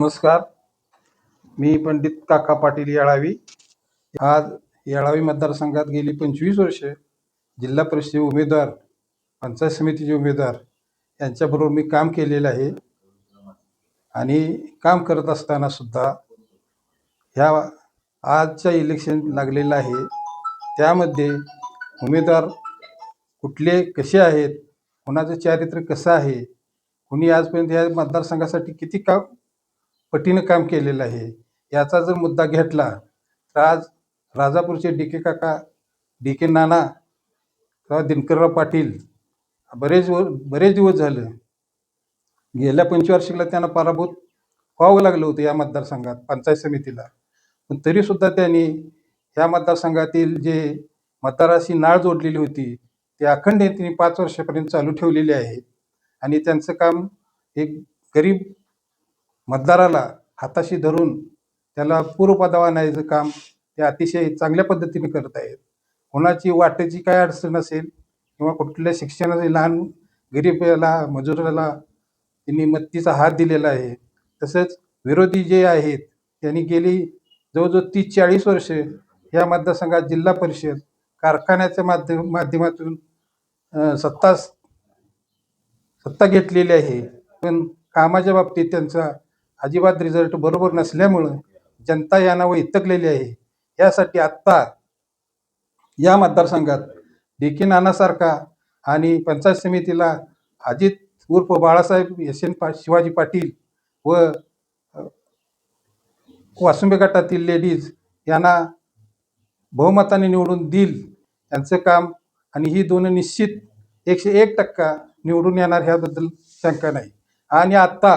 नमस्कार. मी पंडित काका पाटील येळावी. आज येळावी मतदारसंघात गेली पंचवीस वर्ष जिल्हा परिषदेचे उमेदवार पंचायत समितीचे उमेदवार यांच्याबरोबर मी काम केलेलं आहे. आणि काम करत असताना सुद्धा ह्या आजच्या इलेक्शन लागलेलं आहे. त्यामध्ये उमेदवार कुठले कसे आहेत कोणाचं चारित्र्य कसं आहे कुणी आजपर्यंत या मतदारसंघासाठी किती काम पटीनं काम केलेलं आहे. याचा जर मुद्दा घेतला तर आज राजापूरचे डी के काका डी के नाना किंवा दिनकरराव पाटील बरेच व बरेच दिवस झालं. गेल्या पंचवार्षिकला त्यांना पराभूत व्हावं लागलं होतं या मतदारसंघात पंचायत समितीला. पण तरीसुद्धा त्यांनी ह्या मतदारसंघातील जे मतदाराशी नाळ जोडलेली होती ते अखंड त्यांनी पाच वर्षापर्यंत चालू ठेवलेली आहे. आणि त्यांचं काम एक गरीब मतदाराला हाताशी धरून त्याला पूर्वपदावर आणायचं काम ते अतिशय चांगल्या पद्धतीने करत आहेत. कोणाची वाटेची काय अडचण असेल किंवा कुठल्या शिक्षणाचे लहान गरीबाला मजुराला त्यांनी मदतीचा हात दिलेला आहे. तसंच विरोधी जे आहेत त्यांनी गेली जवळजवळ तीस चाळीस वर्ष या मतदारसंघात जिल्हा परिषद कारखान्याच्या माध्यम माध्यमातून सत्ता सत्ता घेतलेली आहे. पण कामाच्या बाबतीत त्यांचा अजिबात रिझल्ट बरोबर नसल्यामुळं जनता यांना इतकलेली आहे. यासाठी आत्ता या मतदारसंघात डी के नानासारखा आणि पंचायत समितीला अजित उर्फ बाळासाहेब एस एन पा शिवाजी पाटील व वासुंबे गटातील लेडीज यांना बहुमताने निवडून दिल यांचं काम आणि ही दोन निश्चित एकशे एक टक्का निवडून येणार ह्याबद्दल शंका नाही. आणि आत्ता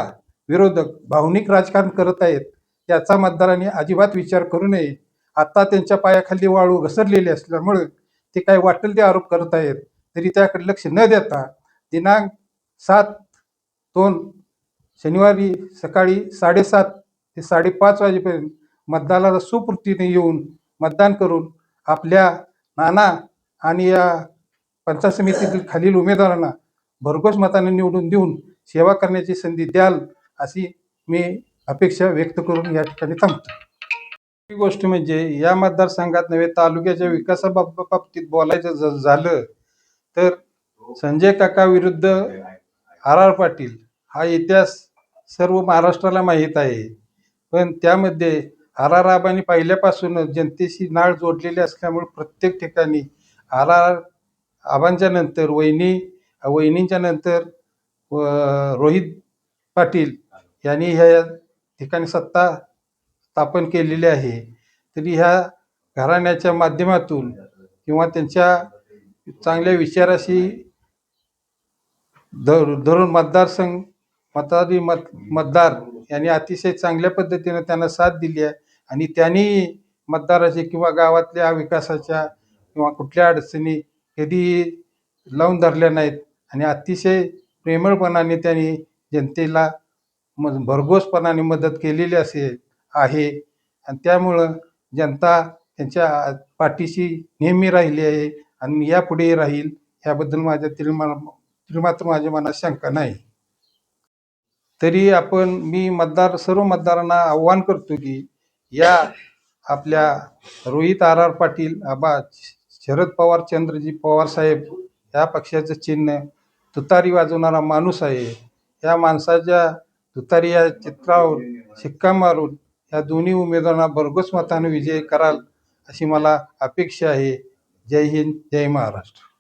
विरोधक भावनिक राजकारण करत आहेत याचा मतदारांनी अजिबात विचार करू नये. आत्ता त्यांच्या पायाखाली वाळू घसरलेली असल्यामुळे ते काय वाटेल ते आरोप करत आहेत तरी त्याकडे लक्ष न देता दिनांक सात दोन शनिवारी सकाळी साडेसात ते साडेपाच वाजेपर्यंत मतदानाला सुपूर्तीने येऊन मतदान करून आपल्या नाना आणि या पंचायत समितीतील खालील उमेदवारांना भरघोस मताने निवडून देऊन सेवा करण्याची संधी द्याल अशी मी अपेक्षा व्यक्त करून या ठिकाणी थांबतो. ही गोष्ट म्हणजे या मतदारसंघात नव्हे तालुक्याच्या विकासाबाब- बाबतीत बोलायचं ज- झालं तर संजय काका विरुद्ध आर आर पाटील हा इतिहास सर्व महाराष्ट्राला माहीत आहे. पण त्यामध्ये आर आर आबांनी पहिल्यापासूनच जनतेशी नाळ जोडलेली असल्यामुळे प्रत्येक ठिकाणी आर आर आबांच्या नंतर वहिनी वहिनींच्या नंतर रोहित पाटील यांनी ह्या ठिकाणी सत्ता स्थापन केलेली आहे. तरी ह्या घराण्याच्या माध्यमातून किंवा त्यांच्या चांगल्या विचाराशी धर धरून मतदारसंघ मतारी मत मतदार यांनी अतिशय चांगल्या पद्धतीनं त्यांना साथ दिली आहे आणि त्यांनी मतदाराचे किंवा गावातल्या विकासाच्या किंवा कुठल्या अडचणी कधी लावून धरल्या नाहीत आणि अतिशय प्रेमळपणाने त्यांनी जनतेला मग भरघोसपणाने मदत केलेली असे आहे. आणि त्यामुळं जनता त्यांच्या पाठीशी नेहमी राहिली आहे आणि यापुढेही राहील. ह्याबद्दल माझ्या तिळमा तिळमात्र माझ्या मनात शंका नाही. तरी आपण मी मतदार सर्व मतदारांना आव्हान करतो की या आपल्या रोहित आर आर पाटील आबा शरद पवार चंद्रजी पवार साहेब या पक्षाचं चिन्ह तुतारी वाजवणारा माणूस आहे. या माणसाच्या तुतारी या चित्रावर शिक्का मारून या दोन्ही उमेदवारांना भरघोस मताने विजय कराल अशी मला अपेक्षा आहे. जय हिंद जय महाराष्ट्र.